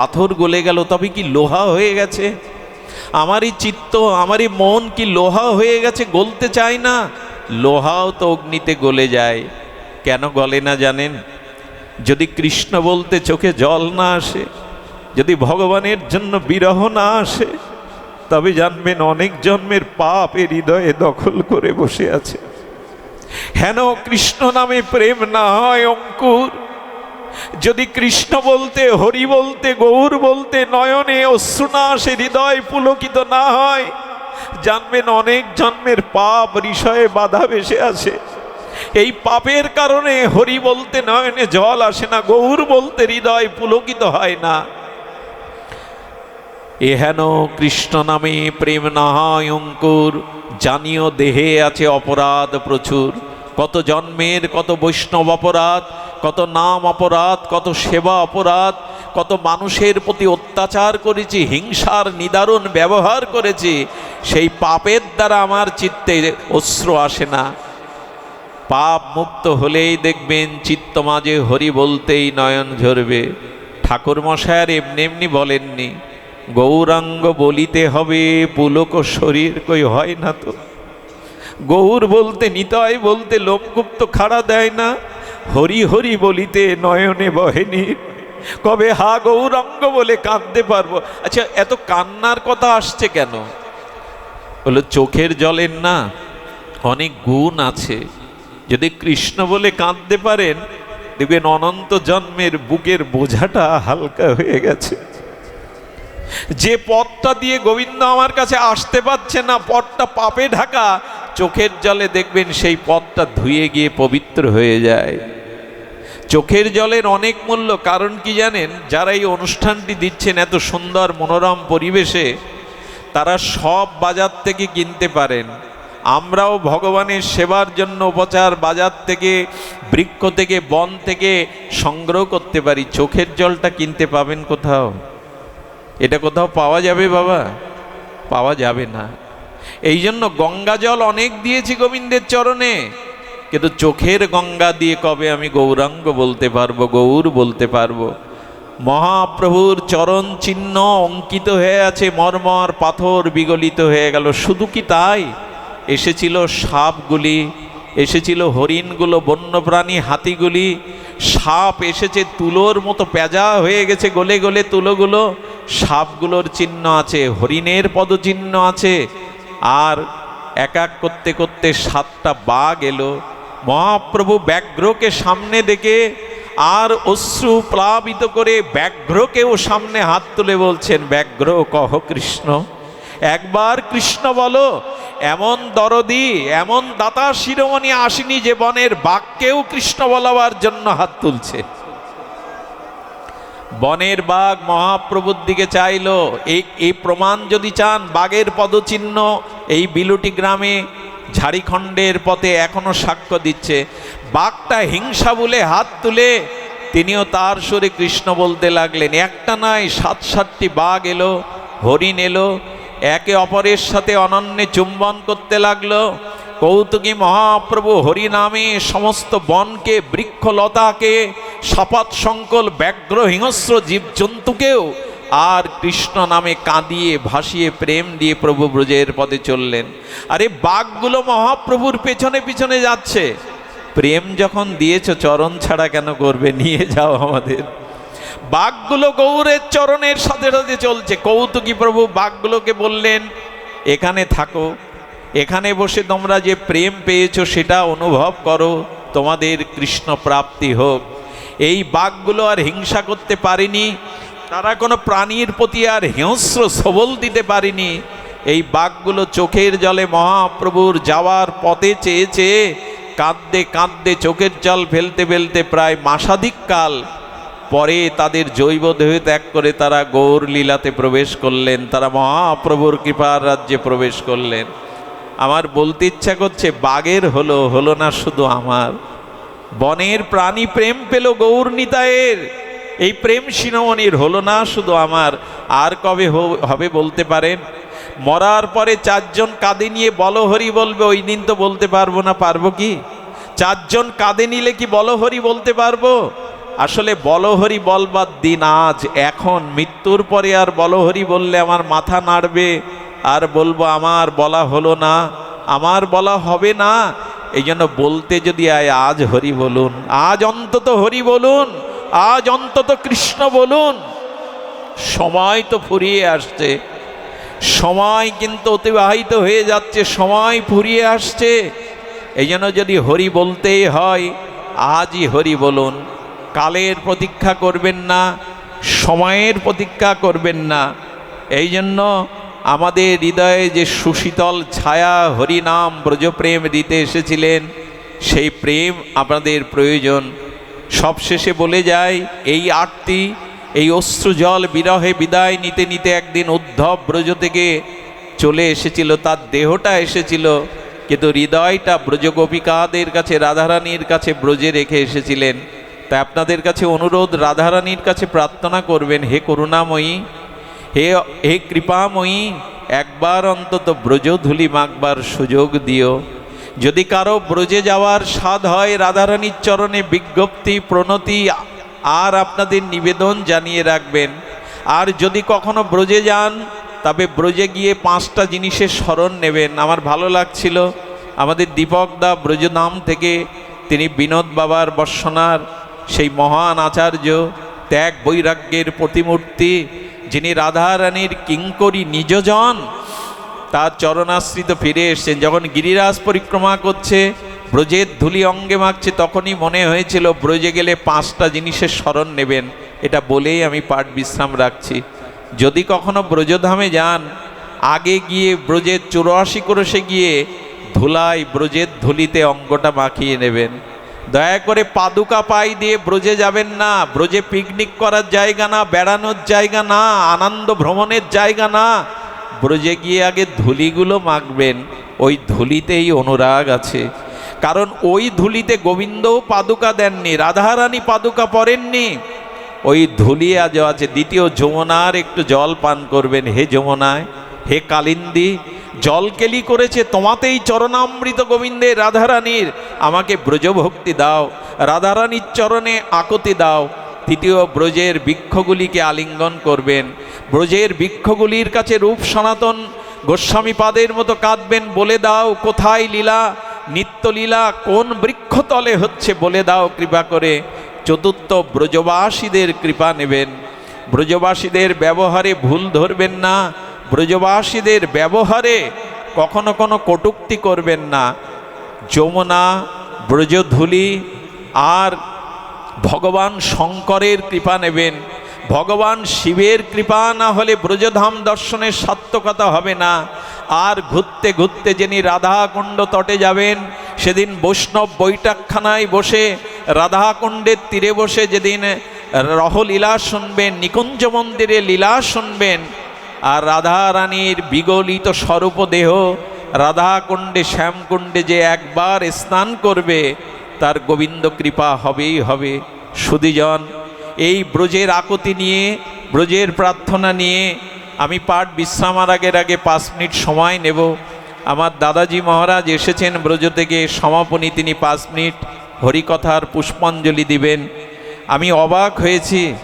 পাথর গলে গেল, তবে কি লোহা হয়ে গেছে? আমারই চিত্ত, আমারই মন কি লোহা হয়ে গেছে গলতে চায় না? লোহাও তো অগ্নিতে গলে যায়, কেন গলে না জানেন? যদি কৃষ্ণ বলতে চোখে জল না আসে, যদি ভগবানের জন্য বিরহ না আসে, তবে জানবেন অনেক জন্মের পাপ এর হৃদয়ে দখল করে বসে আছে। হেন কৃষ্ণ নামে প্রেম না হয় অঙ্কুর। যদি কৃষ্ণ বলতে, হরি বলতে, গৌর বলতে, নয়নে অশ্রুনা সে হৃদয় পুলকিত না হয়, জানবেন অনেক জন্মের পাপ বিষয়ে বাধা ভেসে আছে এই পাপের কারণে হরি বলতে, নয়নে জল আসে না, গৌর বলতে হৃদয় পুলকিত হয় না। এহেন কৃষ্ণ নামে প্রেম না হয় অঙ্কুর, জানিও দেহে আছে অপরাধ প্রচুর। কত জন্মের, কত বৈষ্ণব অপরাধ কত নাম অপরাধ, কত সেবা অপরাধ, কত মানুষের প্রতি অত্যাচার করেছি, হিংসার নিদারুণ ব্যবহার করেছি, সেই পাপের দ্বারা আমার চিত্তে অশ্র আসে না। পাপ মুক্ত হলেই দেখবেন চিত্ত মাঝে হরি বলতেই নয়ন ঝরবে। ঠাকুর মশায়ার এমনি এমনি বলেননি, গৌরাঙ্গ বলিতে হবে, পুলক শরীর কই হয় না তো? গৌর বলতে নিতয় বলতে, লোমগুপ্ত খাড়া দেয় না। হরি হরি বলিতে নয়নে বহেনি। কবে হা গৌরঙ্গ বলে কাঁদতে পারব? আচ্ছা এত কান্নার কথা আসছে কেন? হলো চোখের জলের না, অনেক গুণ আছে। যদি কৃষ্ণ বলে কাঁদতে পারেন, দেখবেন অনন্ত জন্মের বুকের বোঝাটা হালকা হয়ে গেছে। যে পথটা দিয়ে গোবিন্দ আমার কাছে আসতে পারছে না, পথটা পাপে ঢাকা চোখের জলে দেখবেন সেই পথটা ধুয়ে গিয়ে পবিত্র হয়ে যায়। চোখের জলের অনেক মূল্য, কারণ কি জানেন? যারা এই অনুষ্ঠানটি দিচ্ছেন এত সুন্দর মনোরম পরিবেশে, তারা সব বাজার থেকে কিনতে পারেন। আমরাও ভগবানের সেবার জন্য উপচার বাজার থেকে, বৃক্ষ থেকে, বন থেকে সংগ্রহ করতে পারি। চোখের জলটা কিনতে পাবেন কোথাও? এটা কোথাও পাওয়া যাবে বাবা? পাওয়া যাবে না। এই জন্য গঙ্গা জল অনেক দিয়েছি গোবিন্দের চরণে। কিন্তু চোখের গঙ্গা দিয়ে কবে আমি গৌরাঙ্গ বলতে পারব, গৌর বলতে পারব? মহাপ্রভুর চরণ চিহ্ন অঙ্কিত হয়ে আছে, মর্মর পাথর বিগলিত হয়ে গেল। শুধু কি তাই? এসেছিল সাপগুলি, এসেছিল হরিণগুলো, বন্যপ্রাণী, হাতিগুলি। সাপ এসেছে তুলোর মতো পেঁজা হয়ে গেছে গলে গলে তুলোগুলো। সাপগুলোর চিহ্ন আছে, হরিণের পদচিহ্ন আছে। আর এক এক করতে করতে সাতটা বাঘ এলো। মহাপ্রভু ব্যাঘ্রকে সামনে দেখে আর অশ্রু প্লাবিত করে ব্যাঘ্রকেও সামনে হাত তুলে বলছেন, ব্যাঘ্র, কহ কৃষ্ণ, একবার কৃষ্ণ বলো, এমন দরদি, এমন দাতা শিরোমণি আসেনি যে বনের বাঘকেও কৃষ্ণ বলাবার জন্য হাত তুলছে। বনের বাঘ মহাপ্রভুর দিকে চাইল। এই এই প্রমাণ যদি চান, বাঘের পদচিহ্ন এই বিলুটি গ্রামে ঝাড়িখণ্ডের পথে এখনও সাক্ষ্য দিচ্ছে। বাঘটা হিংসা বলে হাত তুলে তিনিও তার সুরে কৃষ্ণ বলতে লাগলেন, একটা নয়, সাত, সাতটি বাঘ এলো, হরিণ এলো, একে অপরের সাথে অনন্যে চুম্বন করতে লাগল, কৌতুকী মহাপ্রভু হরিনামে সমস্ত বনকে, বৃক্ষলতাকে সাপাত সংকল ব্যগ্র হিংস্র জীবজন্তুকেও আর কৃষ্ণ নামে কাঁদিয়ে, ভাসিয়ে, প্রেম দিয়ে প্রভু ব্রজের পদে চললেন। আরে, বাঘগুলো মহাপ্রভুর পেছনে পিছনে যাচ্ছে। প্রেম যখন দিয়েছ, চরণ ছাড়া কেন করবে? নিয়ে যাও আমাদের। বাঘগুলো গৌরের চরণের সাথে সাথে চলছে। কৌতুকী প্রভু বাঘগুলোকে বললেন, এখানে থাকো। এখানে বসে তোমরা যে প্রেম পেয়েছ, সেটা অনুভব করো। তোমাদের কৃষ্ণ প্রাপ্তি হোক। এই বাঘগুলো আর হিংসা করতে পারেনি। তারা কোনো প্রাণীর প্রতি আর হিংস্র সবল দিতে পারেনি। এই বাঘগুলো চোখের জলে মহাপ্রভুর যাওয়ার পথে চেয়ে চেয়ে কাঁদতে কাঁদতে চোখের জল ফেলতে ফেলতে প্রায় মাসাধিক কাল পরে তাদের জৈব দেহ ত্যাগ করে তারা গৌর লীলাতে প্রবেশ করলেন। তারা মহাপ্রভুর কৃপার রাজ্যে প্রবেশ করলেন। আমার বলতে ইচ্ছা করছে বাঘের হলো হলো না শুধু আমার। বনের প্রাণী প্রেম পেল গৌর নিতায়ের। এই প্রেম শিরোমণির হলো না, শুধু আমার। আর কবে হবে বলতে পারেন? মরার পরে চারজন কাঁধে নিয়ে বলহরি বলবে, ওই দিন তো বলতে পারব না, পারব কি? চারজন কাঁধে নিলে কি বলহরি বলতে পারব? আসলে বলহরি বলবার দিন আজ, এখন, মৃত্যুর পরে আর বলহরি বললে আমার মাথা নাড়বে। আর বলব, আমার বলা হলো না, আমার বলা হবে না এই জন্য বলতে যদি আয়, আজ হরি বলুন, আজ অন্তত হরি বলুন, আজ অন্তত কৃষ্ণ বলুন। সময় তো ফুরিয়ে আসছে, সময় কিন্তু অতিবাহিত হয়ে যাচ্ছে, সময় ফুরিয়ে আসছে। এই জন্য যদি হরি বলতেই হয়, আজই হরি বলুন, কালের প্রতীক্ষা করবেন না, সময়ের প্রতীক্ষা করবেন না। এই জন্য আমাদের হৃদয়ে যে সুশীতল ছায়া হরিনাম ব্রজপ্রেম দিতে এসেছিলেন, সেই প্রেম আপনাদের প্রয়োজন। সবশেষে বলে যায় এই আটটি, এই অশ্রু জল বিরহে বিদায় নিতে নিতে একদিন উদ্ধব ব্রজ থেকে চলে এসেছিল, তার দেহটা এসেছিল, কিন্তু হৃদয়টা ব্রজগোপিকাদের কাছে, রাধারানীর কাছে ব্রজে রেখে এসেছিলেন। তাই আপনাদের কাছে অনুরোধ, রাধারানীর কাছে প্রার্থনা করবেন, হে করুণাময়ী হে হে কৃপাময়ী, একবার অন্তত ব্রজধুলি মাখবার সুযোগ দিও। যদি কারও ব্রজে যাওয়ার স্বাদ হয়, রাধারানীর চরণে বিজ্ঞপ্তি, প্রণতি, আর আপনাদের নিবেদন জানিয়ে রাখবেন। আর যদি কখনো ব্রজে যান, তবে ব্রজে গিয়ে পাঁচটা জিনিসের স্মরণ নেবেন। আমার ভালো লাগছিল, আমাদের দীপক দা ব্রজধাম থেকে তিনি বিনোদ বাবার বর্ষনার সেই মহান আচার্য, ত্যাগ বৈরাগ্যের প্রতিমূর্তি যিনি রাধারানীর কিঙ্করী নিজজন, তার চরণাশ্রিত ফিরে এসছেন। যখন গিরিরাজ পরিক্রমা করছে, ব্রজের ধুলি অঙ্গে মাখছে, তখনই মনে হয়েছিল ব্রজে গেলে পাঁচটা জিনিসের স্মরণ নেবেন। এটা বলেই আমি পাঠ বিশ্রাম রাখছি। যদি কখনো ব্রজধামে যান, আগে গিয়ে ব্রজের চৌরাশি ক্রোশে গিয়ে ধুলায় ব্রজের ধুলিতে অঙ্গটা মাখিয়ে নেবেন। দয়া করে পাদুকা পাই দিয়ে ব্রজে যাবেন না। ব্রজে পিকনিক করার জায়গা না, বেড়ানোর জায়গা না, আনন্দ ভ্রমণের জায়গা না। ব্রজে গিয়ে আগে ধুলিগুলো মাখবেন, ওই ধুলিতেই অনুরাগ আছে। কারণ ওই ধুলিতে গোবিন্দও পাদুকা দেননি, রাধারানী পাদুকা পরেননি। ওই ধুলি আজ আছে। দ্বিতীয় যমুনার একটু জল পান করবেন। হে যমুনায়, হে কালিন্দি জল কেলি করেছে, তোমাতেই চরণামৃত গোবিন্দের রাধারানীর। আমাকে ব্রজভক্তি দাও, রাধারানীর চরণে আকতি দাও। তৃতীয় ব্রজের বৃক্ষগুলিকে আলিঙ্গন করবেন। ব্রজের বৃক্ষগুলির কাছে রূপ সনাতন, গোস্বামী পাদের মতো কাঁদবেন, বলে দাও কোথায় লীলা নিত্যলীলা কোন বৃক্ষতলে হচ্ছে বলে দাও কৃপা করে। চতুর্থ ব্রজবাসীদের কৃপা নেবেন। ব্রজবাসীদের ব্যবহারে ভুল ধরবেন না ব্রজবাসীদের ব্যবহারে কখনো কোনো কটুক্তি করবেন না। যমুনা, ব্রজধুলি আর ভগবান শঙ্করের কৃপা নেবেন। ভগবান শিবের কৃপা না হলে ব্রজধাম দর্শনের সার্থকতা হবে না। আর ঘুরতে ঘুরতে যিনি রাধাকুণ্ড তটে যাবেন, সেদিন বৈষ্ণব বৈঠাকখানায় বসে, রাধাকুণ্ডের তীরে বসে যেদিন রহলীলা শুনবেন, নিকুঞ্জ মন্দিরে লীলা শুনবেন আর রাধা রানীর বিগলিত স্বরূপ দেহ রাধাকুণ্ডে, শ্যামকুণ্ডে যে একবার স্নান করবে, তার গোবিন্দ কৃপা হবেই হবে। সুদীজন এই ব্রজের আকতি নিয়ে, ব্রজের প্রার্থনা নিয়ে আমি পাঠ বিশ্রামার আগের আগে পাঁচ মিনিট সময় নেব। আমার দাদাজি মহারাজ এসেছেন ব্রজ থেকে, সমাপনী তিনি পাঁচ মিনিট হরিকথার পুষ্পাঞ্জলি দিবেন। আমি অবাক হয়েছি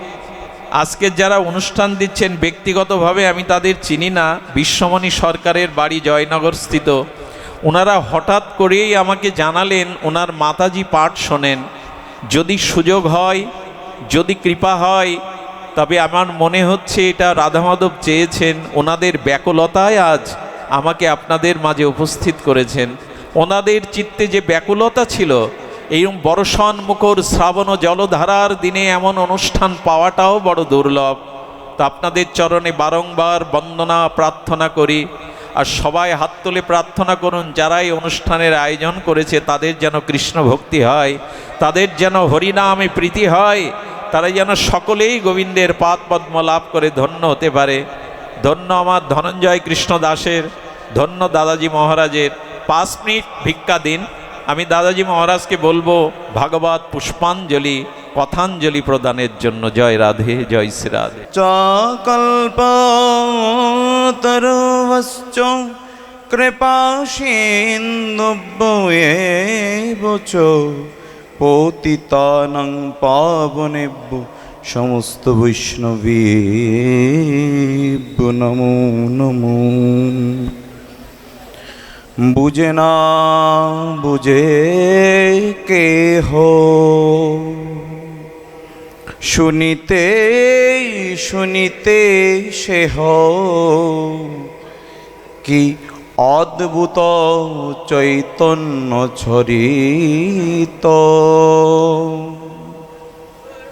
আজকের যারা অনুষ্ঠান দিচ্ছেন ব্যক্তিগতভাবে আমি তাদের চিনি না। বিশ্বমণি সরকারের বাড়ি জয়নগর স্থিত ওনারা হঠাৎ করেই আমাকে জানালেন, ওনার মাতাজি পাঠ শোনেন। যদি সুযোগ হয়, যদি কৃপা হয়, তবে আমার মনে হচ্ছে এটা রাধামাধব চেয়েছেন, ওনাদের ব্যাকুলতায় আজ আমাকে আপনাদের মাঝে উপস্থিত করেছেন। ওনাদের চিত্তে যে ব্যাকুলতা ছিল এইরকম বর্ষণ মুখর শ্রাবণ জলধারার দিনে এমন অনুষ্ঠান পাওয়াটাও বড় দুর্লভ। তো আপনাদের চরণে বারংবার বন্দনা, প্রার্থনা করি, আর সবাই হাত তুলে প্রার্থনা করুন যারা এই অনুষ্ঠানের আয়োজন করেছে, তাদের যেন কৃষ্ণ ভক্তি হয়, তাদের যেন হরিনামে প্রীতি হয়, তারা যেন সকলেই গোবিন্দের পাদ পদ্ম লাভ করে ধন্য হতে পারে। ধন্য আমার ধনঞ্জয় কৃষ্ণ দাসের ধন্য দাদাজি মহারাজের। পাঁচ মিনিট ভিক্ষা দিন। আমি দাদাজি মহারাজকে বলব, ভাগবত পুষ্পাঞ্জলি কথাঞ্জলি প্রদানের জন্য জয় রাধে, জয় শ্রী রাধে। চকল্পতরুশ্চ কৃপা সিন্ধুভ্যেব চ পতিতানং পাবনেভ্য সমস্ত বৈষ্ণবী নমো নমো। বুঝে না, বুঝে কে হো শুনিতে শুনিতে সে কি অদ্ভুত চৈতন্য ছড়িত।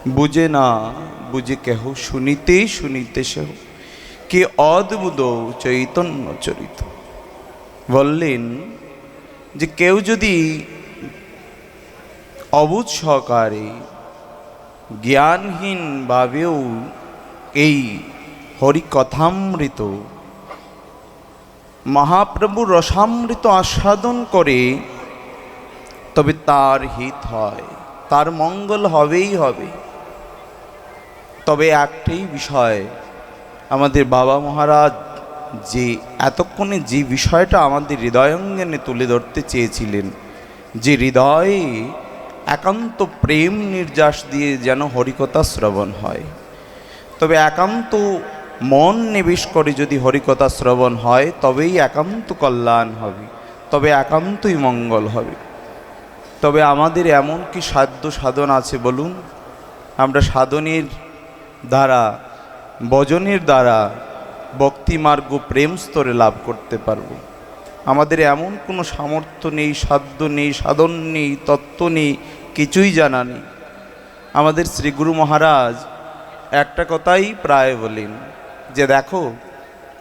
বুঝে না, বুঝে কেহ শুনিতে শুনিতে সেহ। কি অদ্ভুত চৈতন্য চরিত বললেন যে কেউ যদি অবুধ সহকারে জ্ঞানহীনভাবেও এই হরিকথামৃত মহাপ্রভুর রসামৃত আস্বাদন করে, তবে তার হিত হয়, তার মঙ্গল হবেই হবে। তবে একটাই বিষয় আমাদের বাবা মহারাজ যে এতক্ষণে যে বিষয়টা আমাদের হৃদয়ঙ্গনে তুলে ধরতে চেয়েছিলেন, যে হৃদয়ে একান্ত প্রেম নির্যাস দিয়ে যেন হরিকথা শ্রবণ হয়। তবে একান্ত মন নিবেশ করে যদি হরিকথা শ্রবণ হয়, তবেই একান্ত কল্যাণ হবে, তবে একান্তই মঙ্গল হবে। তবে আমাদের এমন কি সাধ্য সাধন আছে বলুন? আমরা সাধনের দ্বারা, বজনের দ্বারা ভক্তিমার্গ প্রেম স্তরে লাভ করতে পারব। আমাদের এমন কোনো সামর্থ্য নেই, সাধ্য নেই, সাধন নেই, তত্ত্ব নেই, কিছুই জানা নেই। আমাদের শ্রীগুরু মহারাজ একটা কথাই প্রায় বলেন, যে দেখো,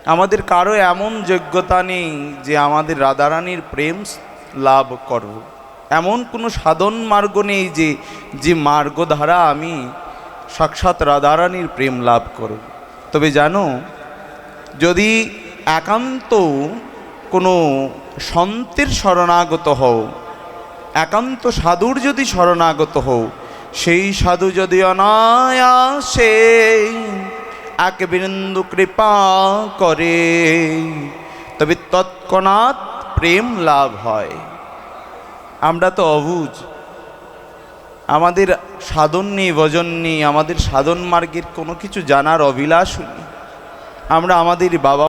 আমাদের কারও এমন যোগ্যতা নেই যে আমাদের রাধারানীর প্রেম লাভ করব। এমন কোনো সাধন মার্গ নেই যে যে মার্গ দ্বারা আমি সাক্ষাৎ রাধারানীর প্রেম লাভ করব। তবে জানো যদি একান্ত কোনো সন্তের শরণাগত হও, একান্ত সাধুর যদি শরণাগত হও, সেই সাধু যদি অনায়াসে এক বিন্দু কৃপা করে, তবে তৎক্ষণাৎ প্রেম লাভ হয়। আমরা তো অবুজ আমাদের সাধন নেই ভজন নেই আমাদের সাধন মার্গের কোনো কিছু জানার অভিলাষ নেই। আমরা আমাদের বাবা